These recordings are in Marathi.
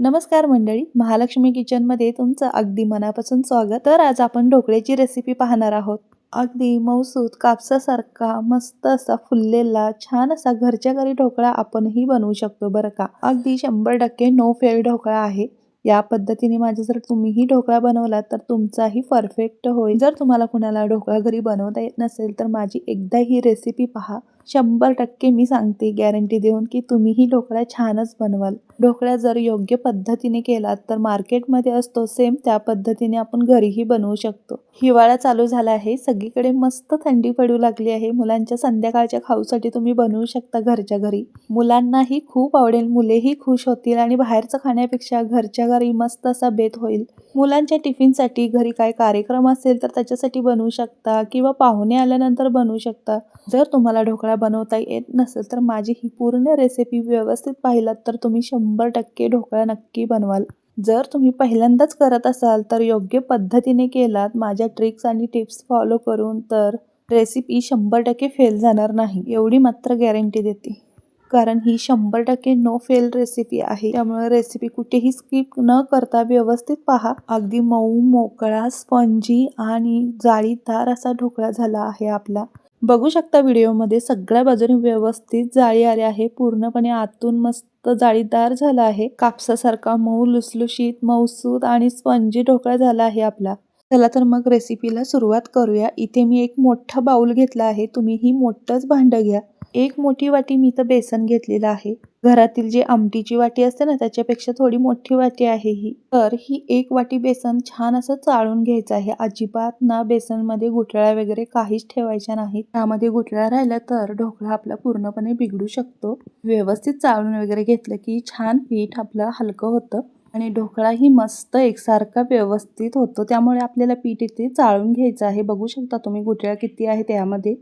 नमस्कार मंडळी महालक्ष्मी किचनमध्ये तुमचं अगदी मनापासून स्वागत. तर आज आपण ढोकळ्याची रेसिपी पाहणार आहोत. अगदी मऊसूत कापसासारखा मस्त असा फुललेला छान असा घरच्या घरी ढोकळा आपणही बनवू शकतो बरं का? अगदी शंभर टक्के नो फेल ढोकळा आहे. या पद्धतीने माझे जर तुम्हीही ढोकळा बनवला तर तुमचाही परफेक्ट होईल. जर तुम्हाला कुणाला ढोकळा घरी बनवता येत नसेल तर माझी एकदा ही रेसिपी पहा. शंभर टक्के मी सांगते गॅरंटी देऊन की तुम्हीही ढोकळा छानच बनवाल. ढोकळा जर योग्य पद्धतीने केलात तर मार्केटमध्ये असतो सेम त्या पद्धतीने आपण घरीही बनवू शकतो. हिवाळा चालू झाला आहे सगळीकडे मस्त थंडी पडू लागली आहे मुलांच्या संध्याकाळच्या खाऊसाठी तुम्ही बनवू शकता घरच्या घरी. मुलांनाही खूप आवडेल मुलेही खुश होतील आणि बाहेरचं खाण्यापेक्षा घरच्या घरी मस्त असा बेत होईल. मुलांच्या टिफिनसाठी घरी काय कार्यक्रम असेल तर त्याच्यासाठी बनवू शकता किंवा पाहुणे आल्यानंतर बनवू शकता. जर तुम्हाला ढोकळा बनवता येत नसेल तर माझी ही पूर्ण रेसिपी व्यवस्थित पाहिलात तर तुम्ही शंभर टक्के ढोकळा नक्की बनवाल. जर तुम्ही पहिल्यांदाच करत असाल तर योग्य पद्धतीने केलात माझ्या ट्रिक्स आणि टिप्स फॉलो करून तर रेसिपी शंभर टक्के फेल जाणार नाही एवढी मात्र गॅरंटी देते. कारण ही शंभर टक्के नो फेल रेसिपी आहे. त्यामुळे रेसिपी कुठेही स्किप न करता व्यवस्थित पहा. अगदी मऊ मोकळा स्पंजी आणि जाळीदार असा ढोकळा झाला आहे आपला. बघू शकता व्हिडिओमध्ये सगळ्या बाजूने व्यवस्थित जाळी आली आहे. पूर्णपणे आतून मस्त जाळीदार झाला आहे. कापसासारखा मऊ लुसलुशीत मऊसूत आणि स्पंजी ढोकळा झाला आहे आपला. चला तर मग रेसिपीला सुरुवात करूया. इथे मी एक मोठा बाऊल घेतला आहे. तुम्ही ही मोठंच भांडं घ्या. एक मोठी वाटी मी तर बेसन घेतलेलं आहे. घरातील जी आमटीची वाटी असते ना त्याच्यापेक्षा थोडी मोठी वाटी आहे ही. तर ही एक वाटी बेसन छान असं चाळून घ्यायचं आहे. अजिबात ना बेसनमध्ये गुठळ्या वगैरे काहीच ठेवायच्या नाहीत. त्यामध्ये गुठळ्या राहिल्या तर ढोकळा आपला पूर्णपणे बिघडू शकतो. व्यवस्थित चाळून वगैरे घेतलं की छान पीठ आपलं हलकं होतं. आणि ढोकळाही मस्त एकसारखा व्यवस्थित होतो. त्यामुळे आपल्याला पीठ इथे चाळून घ्यायचं आहे. बघू शकता तुम्ही गुठळ्या किती आहे त्यामध्ये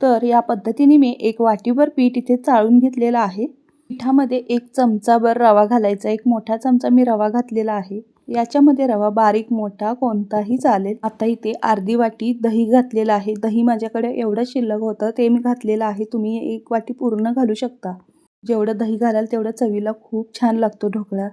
तर या पद्धतीने मी एक वाटीभर पीठ इथे चाळून घेतलेलं आहे. पिठामध्ये एक चमचाभर रवा घालायचा एक मोठा चमचा मी रवा घातलेला आहे. याच्यामध्ये रवा बारीक मोठा कोणताही चालेल. आता इथे अर्धी वाटी दही घातलेलं आहे. दही माझ्याकडे एवढं शिल्लक होतं ते मी घातलेलं आहे. तुम्ही एक वाटी पूर्ण घालू शकता. जेवढं दही घालाल तेवढं चवीला खूप छान लागतो ढोकळा.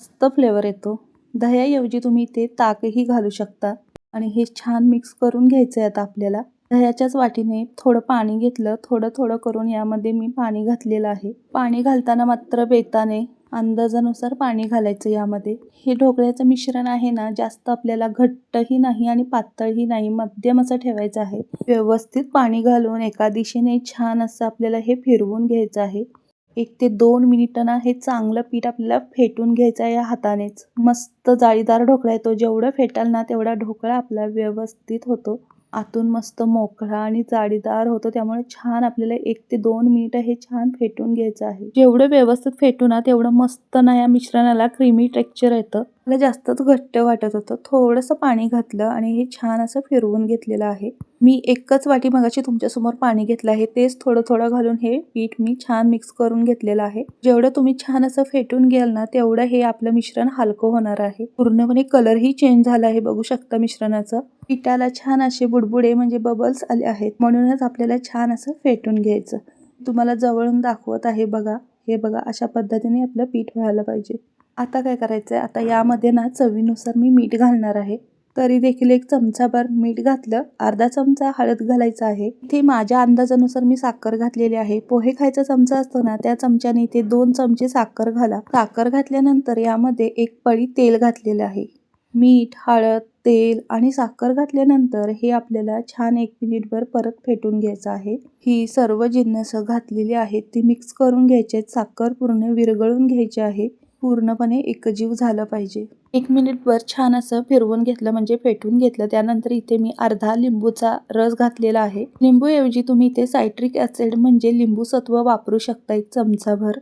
मस्त फ्लेवर येतो. दह्याऐवजी तुम्ही इथे ताकही घालू शकता. आणि हे छान मिक्स करून घ्यायचं आहे आता आपल्याला. दह्याच्याच वाटीने थोडं पाणी घेतलं थोडं थोडं करून यामध्ये मी पाणी घातलेलं आहे. पाणी घालताना मात्र बेताने अंदाजानुसार पाणी घालायचं यामध्ये. हे ढोकळ्याचं मिश्रण आहे ना जास्त आपल्याला घट्टही नाही आणि पातळही नाही मध्यम असं ठेवायचं आहे. व्यवस्थित पाणी घालून एका दिशेने छान असं आपल्याला हे फिरवून घ्यायचं आहे. एक ते दोन मिनिटं ना हे चांगलं पीठ आपल्याला फेटून घ्यायचं आहे या हातानेच. मस्त जाळीदार ढोकळा येतो जेवढं फेटाल ना तेवढा ढोकळा आपला व्यवस्थित होतो. आतून मस्त मोकळा आणि जाळीदार होतो. त्यामुळे छान आपल्याला एक ते दोन मिनिटं हे छान फेटून घ्यायचं आहे. जेवढं व्यवस्थित फेटू ना तेवढं मस्त ना या मिश्रणाला क्रीमी टेक्स्चर येतं. मला जास्तच घट्ट वाटत होतं. थोडंसं पाणी घातलं आणि हे छान असं फिरवून घेतलेलं आहे. मी एकच वाटी मगाशी तुमच्यासमोर पाणी घेतलं आहे. तेच थोडं थोडं घालून हे पीठ मी छान मिक्स करून घेतलेलं आहे. जेवढं तुम्ही छान असं फेटून घ्याल ना तेवढं हे आपलं मिश्रण हलकं होणार आहे. पूर्णपणे कलरही चेंज झाला आहे. बघू शकता मिश्रणाचं. पिठाला छान असे बुडबुडे म्हणजे बबल्स आले आहेत. म्हणूनच आपल्याला छान असं फेटून घ्यायचं. तुम्हाला जवळून दाखवत आहे बघा. हे बघा अशा पद्धतीने आपलं पीठ व्हायला पाहिजे. आता काय करायचं आहे आता यामध्ये ना चवीनुसार मी मीठ घालणार आहे. तरी देखील एक चमचाभर मीठ घातलं. अर्धा चमचा हळद घालायचा आहे. इथे माझ्या अंदाजानुसार मी साखर घातलेली आहे. पोहे खायचा चमचा असतो ना त्या चमच्याने इथे दोन चमचे साखर घाला. साखर घातल्यानंतर यामध्ये एक पळी तेल घातलेलं आहे. मीठ हळद तेल आणि साखर घातल्यानंतर हे आपल्याला छान एक मिनिटभर परत फेटून घ्यायचं आहे. ही सर्व जिन्नस घातलेली आहेत ती मिक्स करून घ्यायचे साखर पूर्ण विरघळून घ्यायची आहे. पूर्णपणे एकजीव झालं पाहिजे. एक मिनिटभर छान असं फिरवून घेतलं म्हणजे फेटून घेतलं. त्यानंतर इथे मी अर्धा लिंबूचा रस घातलेला आहे. लिंबूऐवजी तुम्ही इथे सायट्रिक ॲसिड म्हणजे लिंबू सत्व वापरू शकता एक चमचाभर.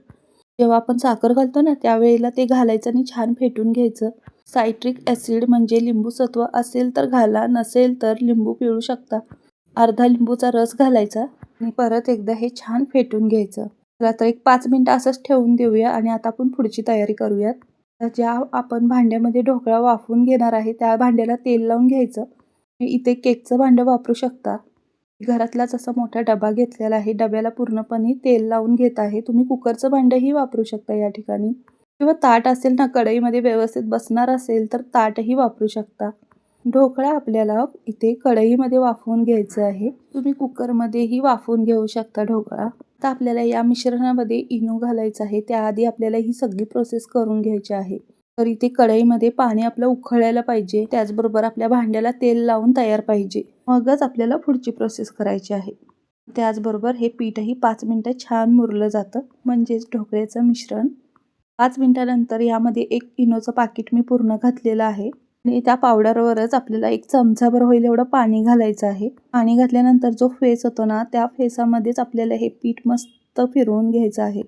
जेव्हा आपण साखर घालतो ना त्यावेळेला ते घालायचं आणि छान फेटून घ्यायचं. सायट्रिक ॲसिड म्हणजे लिंबू सत्व असेल तर घाला नसेल तर लिंबू पिळू शकता. अर्धा लिंबूचा रस घालायचा आणि परत एकदा हे छान फेटून घ्यायचं. चला तर एक पाच मिनटं असंच ठेवून देऊया आणि आता आपण पुढची तयारी करूयात. तर ज्या आपण भांड्यामध्ये ढोकळा वाफवून घेणार आहे त्या भांड्याला तेल लावून घ्यायचं. इथे केकचं भांडं वापरू शकता. घरातलाच असा मोठा डबा घेतलेला आहे. डब्याला पूर्णपणे तेल लावून घेत आहे. तुम्ही कुकरचं भांडंही वापरू शकता या ठिकाणी. किंवा ताट असेल ना कढईमध्ये व्यवस्थित बसणार असेल तर ताटही वापरू शकता. ढोकळा आपल्याला इथे कढईमध्ये वाफवून घ्यायचं आहे. तुम्ही कुकरमध्येही वाफवून घेऊ शकता ढोकळा. आता आपल्याला या मिश्रणामध्ये इनो घालायचं आहे. त्याआधी आपल्याला ही सगळी प्रोसेस करून घ्यायची आहे. तर इथे कढईमध्ये पाणी आपलं उखळायला पाहिजे. त्याचबरोबर आपल्या भांड्याला तेल लावून तयार पाहिजे. मगच आपल्याला पुढची प्रोसेस करायची आहे. त्याचबरोबर हे पीठही पाच मिनटं छान मुरलं जातं. म्हणजेच ढोकळ्याचं मिश्रण. पाच मिनटानंतर यामध्ये एक इनोचं पाकिट मी पूर्ण घातलेलं आहे. आणि त्या पावडरवरच आपल्याला एक चमचाभर होईल एवढं पाणी घालायचं आहे. पाणी घातल्यानंतर जो फेस होतो ना त्या फेसामध्येच आपल्याला हे पीठ मस्त फिरवून घ्यायचं आहे.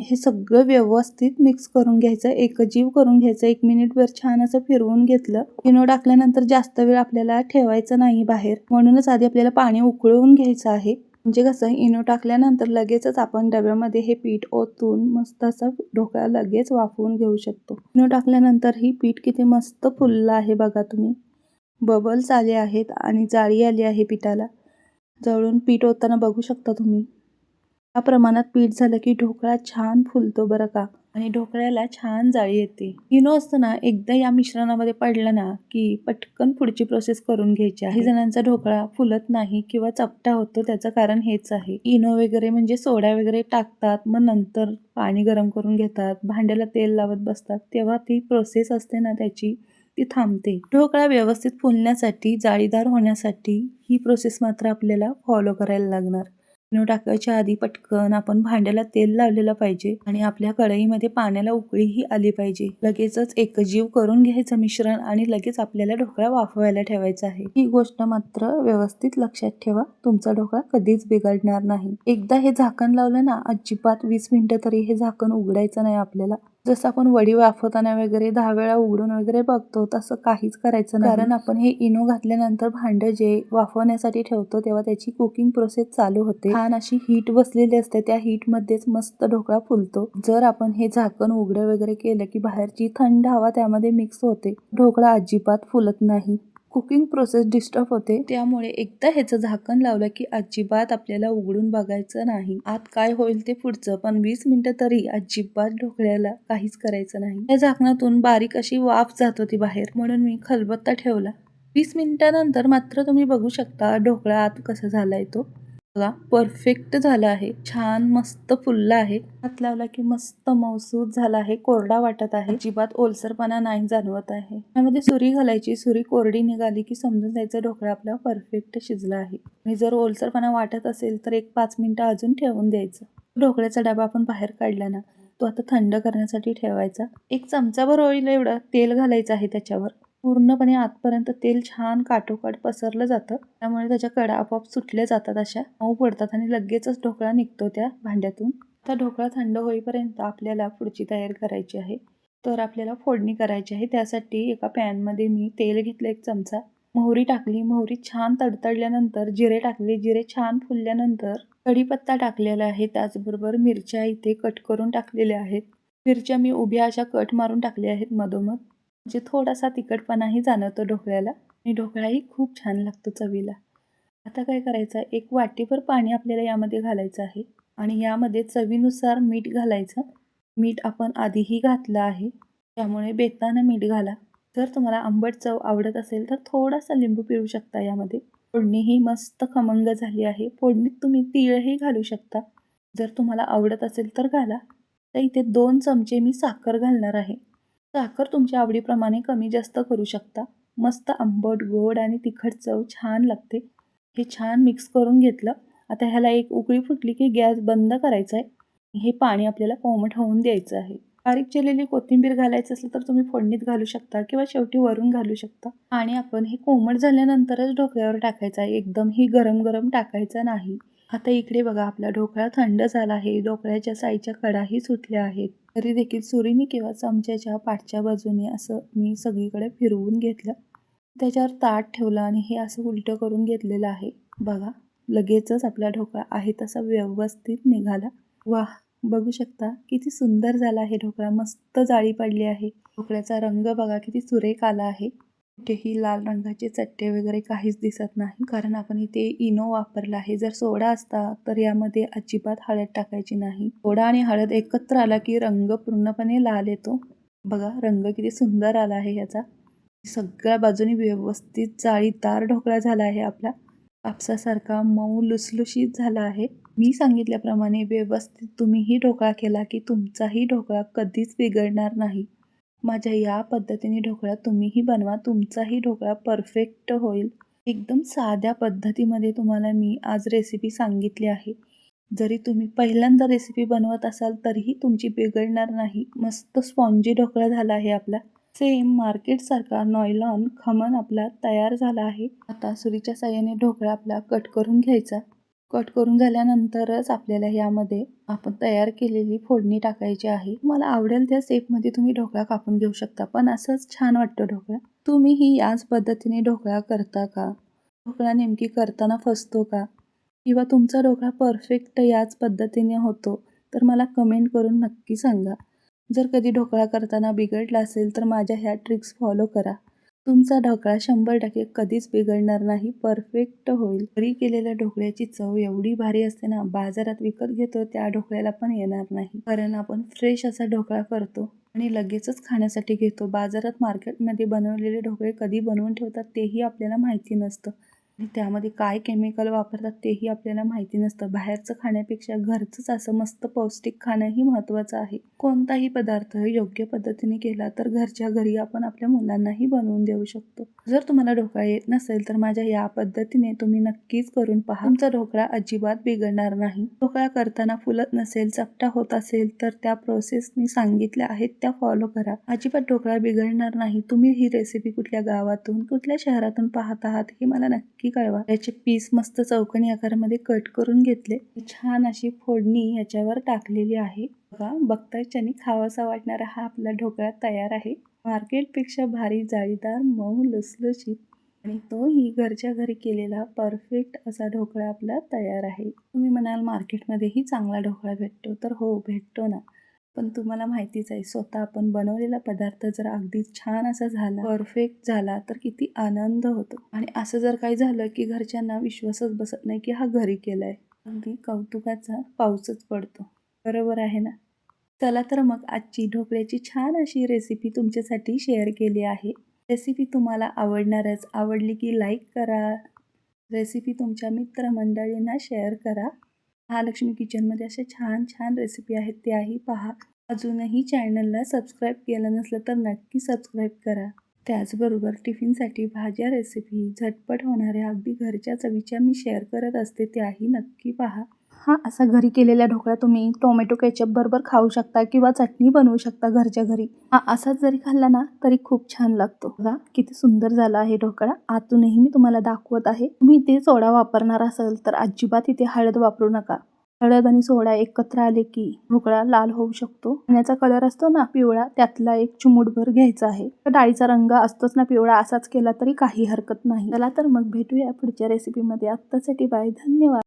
हे सगळं व्यवस्थित मिक्स करून घ्यायचं एकजीव करून घ्यायचं. एक मिनिटभर छान असं फिरवून घेतलं. इनो टाकल्यानंतर जास्त वेळ आपल्याला ठेवायचं नाही बाहेर. म्हणूनच आधी आपल्याला पाणी उकळवून घ्यायचं आहे. म्हणजे कसं इनो टाकल्यानंतर लगेचच आपण डब्यामध्ये हे पीठ ओतून मस्त असं ढोकळा लगेच वाफवून घेऊ शकतो. इनो टाकल्यानंतर ही पीठ किती मस्त फुललं आहे बघा तुम्ही. बबल्स आले आहेत आणि जाळी आली आहे पिठाला. जवळून पीठ ओतताना बघू शकता तुम्ही. या प्रमाणात पीठ झालं की ढोकळा छान फुलतो बरं का. आणि ढोकळ्याला छान जाळी येते. इनो असतं ना एकदा या मिश्रणामध्ये पडलं ना की पटकन पुढची प्रोसेस करून घ्यायची काही जणांचा ढोकळा फुलत नाही किंवा चपटा होतो त्याचं कारण हेच आहे. इनो वगैरे म्हणजे सोडा वगैरे टाकतात मग नंतर पाणी गरम करून घेतात भांड्याला तेल लावत बसतात तेव्हा ती प्रोसेस असते ना त्याची ती थांबते. ढोकळा व्यवस्थित फुलण्यासाठी जाळीदार होण्यासाठी ही प्रोसेस मात्र आपल्याला फॉलो करायला लागणार. न टाकायच्या आधी पटकन आपण भांड्याला तेल लावलेलं पाहिजे आणि आपल्या कढईमध्ये पाण्याला उकळीही आली पाहिजे. लगेचच एकजीव करून घ्यायचं मिश्रण आणि लगेच आपल्याला ढोकळा वाफवायला ठेवायचा आहे. ही गोष्ट मात्र व्यवस्थित लक्षात ठेवा. तुमचा ढोकळा कधीच बिघडणार नाही. एकदा हे झाकण लावलं ना अजिबात वीस मिनिटं तरी हे झाकण उघडायचं नाही आपल्याला. जसं आपण वडी वाफवताना वगैरे दहा वेळा उघडून वगैरे बघतो तसं काहीच करायचं नाही. कारण आपण हे इनो घातल्यानंतर भांडं जे वाफवण्यासाठी ठेवतो तेव्हा त्याची कुकिंग प्रोसेस चालू होते. छान अशी हीट बसलेली असते त्या हीट मध्येच मस्त ढोकळा फुलतो. जर आपण हे झाकण उघडं वगैरे केलं की बाहेरची थंड हवा त्यामध्ये मिक्स होते ढोकळा अजिबात फुलत नाही. कुकिंग प्रोसेस डिस्टर्ब होते. त्यामुळे एकदा ह्याचं झाकण लावलं की अजिबात आपल्याला उघडून बघायचं नाही. आत काय होईल ते पुढचं पण वीस मिनिटं तरी अजिबात ढोकळ्याला काहीच करायचं नाही. या झाकणातून बारीक अशी वाफ जात होती बाहेर म्हणून मी खलबत्ता ठेवला. वीस मिनिटानंतर मात्र तुम्ही बघू शकता ढोकळा आत कसा झालाय तो. बघा परफेक्ट झाला आहे. छान मस्त फुलला आहे. हात लावला की मस्त मौसूद झाला आहे. कोरडा वाटत आहे. अजिबात ओलसरपणा नाही जाणवत आहे. त्यामध्ये सुरी घालायची. सुरी कोरडी निघाली की समजून जायचं ढोकळा आपला परफेक्ट शिजला आहे. आणि जर ओलसरपणा वाटत असेल तर एक पाच मिनिटं अजून ठेवून द्यायचं. ढोकळ्याचा डबा आपण बाहेर काढला ना तो आता थंड करण्यासाठी ठेवायचा. एक चमचाभर होईल एवढं तेल घालायचं आहे त्याच्यावर. पूर्णपणे आतपर्यंत तेल छान काठोकाठ पसरलं जातं. त्यामुळे त्याच्या कडा आपोआप सुटल्या जातात अशा. मऊ पडतात आणि लगेचच ढोकळा निघतो त्या भांड्यातून. आता ढोकळा थंड होईपर्यंत आपल्याला पुढची तयारी करायची आहे. तर आपल्याला फोडणी करायची आहे. त्यासाठी एका पॅनमध्ये मी तेल घेतलं एक चमचा. मोहरी टाकली. मोहरी छान तडतडल्यानंतर जिरे टाकले. जिरे छान फुलल्यानंतर कढीपत्ता टाकलेला आहे. त्याचबरोबर मिरच्या इथे कट करून टाकलेल्या आहेत. मिरच्या मी उभ्या अशा कट मारून टाकल्या आहेत मधोमध. म्हणजे थोडासा तिखटपणाही जाणवतो ढोकळ्याला आणि ढोकळाही खूप छान लागतो चवीला. आता काय करायचं? एक वाटीभर पाणी आपल्याला यामध्ये घालायचं आहे आणि यामध्ये चवीनुसार मीठ घालायचं. मीठ आपण आधीही घातलं आहे. त्यामुळे बेतानं मीठ घाला. जर तुम्हाला आंबट चव आवडत असेल तर थोडासा लिंबू पिळू शकता यामध्ये. फोडणी ही मस्त खमंग झाली आहे. फोडणीत तुम्ही तीळही घालू शकता. जर तुम्हाला आवडत असेल तर घाला. तर इथे दोन चमचे मी साखर घालणार आहे. साखर तुमच्या आवडीप्रमाणे कमी जास्त करू शकता. मस्त आंबट गोड आणि तिखट चव छान लागते. हे छान मिक्स करून घेतलं. आता ह्याला एक उकळी फुटली की गॅस बंद करायचा आहे. हे पाणी आपल्याला कोमट होऊन द्यायचं आहे. बारीक चिरलेली कोथिंबीर घालायचं असेल तर तुम्ही फोडणीत घालू शकता किंवा शेवटी वरून घालू शकता. आणि आपण हे कोमट झाल्यानंतरच ढोकळ्यावर टाकायचं आहे. एकदम ही गरम गरम टाकायचं नाही. आता इकडे बघा आपला ढोकळा थंड झाला आहे. ढोकळ्याच्या साईच्या कडाही सुटल्या आहेत. तरी देखील सुरीने किंवा चमच्याच्या पाठच्या बाजूने असं मी सगळीकडे फिरवून घेतलं. त्याच्यावर ताट ठेवलं आणि हे असं उलटं करून घेतलेलं आहे. बघा लगेचच आपला ढोकळा आहे तसा व्यवस्थित निघाला. वाह बघू शकता किती सुंदर झाला आहे ढोकळा. मस्त जाळी पडली आहे. ढोकळ्याचा रंग बघा किती सुरेख आला आहे. कुठेही लाल रंगाचे चट्टे वगैरे काहीच दिसत नाही. कारण आपण इथे इनो वापरला आहे. जर सोडा असता तर यामध्ये अजिबात हळद टाकायची नाही. सोडा आणि हळद एकत्र आला की रंग पूर्णपणे लाल येतो. बघा रंग किती सुंदर आला आहे याचा. सगळ्या बाजूनी व्यवस्थित जाळीदार ढोकळा झाला आहे आपला. कापसासारखा मऊ लुसलुशीत झाला आहे. मी सांगितल्याप्रमाणे व्यवस्थित तुम्हीही ढोकळा केला की तुमचाही ढोकळा कधीच बिघडणार नाही. माझ्या या पद्धतीने ढोकळा तुम्हीही बनवा. तुमचाही ढोकळा परफेक्ट होईल. एकदम साध्या पद्धतीमध्ये तुम्हाला मी आज रेसिपी सांगितली आहे. जरी तुम्ही पहिल्यांदा रेसिपी बनवत असाल तरीही तुमची बिघडणार नाही. मस्त स्पॉन्जी ढोकळा झाला आहे आपला. सेम मार्केटसारखा नॉयलॉन खमन आपला तयार झाला आहे. आता सुरीच्या साह्याने ढोकळा आपला कट करून घ्यायचा. कट करून झाल्यानंतरच आपल्याला यामध्ये आपण तयार केलेली फोडणी टाकायची आहे. मला आवडेल त्या सेपमध्ये तुम्ही ढोकळा कापून घेऊ शकता पण असंच छान वाटतं ढोकळा. तुम्हीही याच पद्धतीने ढोकळा करता का? ढोकळा नेमकी करताना फसतो का? किंवा तुमचा ढोकळा परफेक्ट याच पद्धतीने होतो तर मला कमेंट करून नक्की सांगा. जर कधी ढोकळा करताना बिघडला असेल तर माझ्या ह्या ट्रिक्स फॉलो करा. तुमचा ढोकळा शंभर टक्के कधीच बिघडणार नाही. परफेक्ट होईल. घरी केलेल्या ढोकळ्याची चव एवढी भारी असते ना बाजारात विकत घेतो त्या ढोकळ्याला पण येणार नाही. कारण आपण फ्रेश असा ढोकळा करतो आणि लगेचच खाण्यासाठी घेतो. बाजारात मार्केटमध्ये बनवलेले ढोकळे कधी बनवून ठेवतात तेही आपल्याला माहिती नसतं. आणि त्यामध्ये काय केमिकल वापरतात तेही आपल्याला माहिती नसतं. बाहेरचं खाण्यापेक्षा घरचंच असं मस्त पौष्टिक खाणंही महत्त्वाचं आहे. कोणताही पदार्थ योग्य पद्धतीने केला तर घरच्या घरी आपण आपल्या मुलांनाही बनवून देऊ शकतो. जर तुम्हाला ढोकळा येत नसेल तर माझ्या या पद्धतीने तुम्ही नक्कीच करून पहा. तुमचा ढोकळा अजिबात बिघडणार नाही. ढोकळा करताना फुलत नसेल चपटा होत असेल तर त्या प्रोसेस मी सांगितल्या आहेत त्या फॉलो करा. अजिबात ढोकळा बिघडणार नाही. तुम्ही ही रेसिपी कुठल्या गावातून कुठल्या शहरातून पाहत आहात हे मला नक्की कळवा. याचे पीस मस्त चौकणी आकारामध्ये कट करून घेतले. छान अशी फोडणी याच्यावर टाकलेली आहे. बघा बघताच्यानी खावासा वाटणारा हा आपला ढोकळा तयार आहे. मार्केटपेक्षा भारी जाळीदार मऊ लसलशीत आणि तोही घरच्या घरी केलेला परफेक्ट असा ढोकळा आपला तयार आहे. तुम्ही म्हणाल मार्केटमध्येही चांगला ढोकळा भेटतो तर हो भेटतो ना. पण तुम्हाला माहितीच आहे स्वतः आपण बनवलेला पदार्थ जर अगदी छान असा झाला परफेक्ट झाला तर किती आनंद होतो. आणि असं जर काही झालं की घरच्यांना विश्वासच बसत नाही की हा घरी केलाय. अगदी कौतुकाचा पाऊसच पडतो. बरोबर आहे ना? चला तर मग आजची ढोकळ्याची छान अशी रेसिपी तुमच्यासाठी शेअर केली आहे. रेसिपी तुम्हाला आवडणारच. आवडली की लाईक करा. रेसिपी तुमच्या मित्रमंडळींना शेअर करा. महालक्ष्मी किचनमध्ये अशा छान छान रेसिपी आहेत. त्याही पहा. अजूनही चॅनलला सबस्क्राईब केलं नसलं तर नक्की सबस्क्राईब करा. त्याचबरोबर टिफिनसाठी भाज्या रेसिपी झटपट होणाऱ्या अगदी घरच्या चवीच्या मी शेअर करत असते त्याही नक्की पहा. हा असा घरी केलेला ढोकळा तुम्ही टोमॅटो केचप बरोबर खाऊ शकता किंवा चटणी बनवू शकता घरच्या घरी. हा असाच जरी खाल्ला ना तरी खूप छान लागतो. बघा किती सुंदर झाला आहे ढोकळा. आतूनही मी तुम्हाला दाखवत आहे. तुम्ही इथे सोडा वापरणार असाल तर अजिबात इथे हळद वापरू नका. हळद आणि सोडा एकत्र आले की ढोकळा लाल होऊ शकतो. पाण्याचा कलर असतो ना पिवळा त्यातला एक चुमुटभर घ्यायचा आहे. डाळीचा रंग असतोच ना पिवळा असाच केला तरी काही हरकत नाही. चला तर मग भेटूया पुढच्या रेसिपीमध्ये आत्तासाठी बाय. धन्यवाद.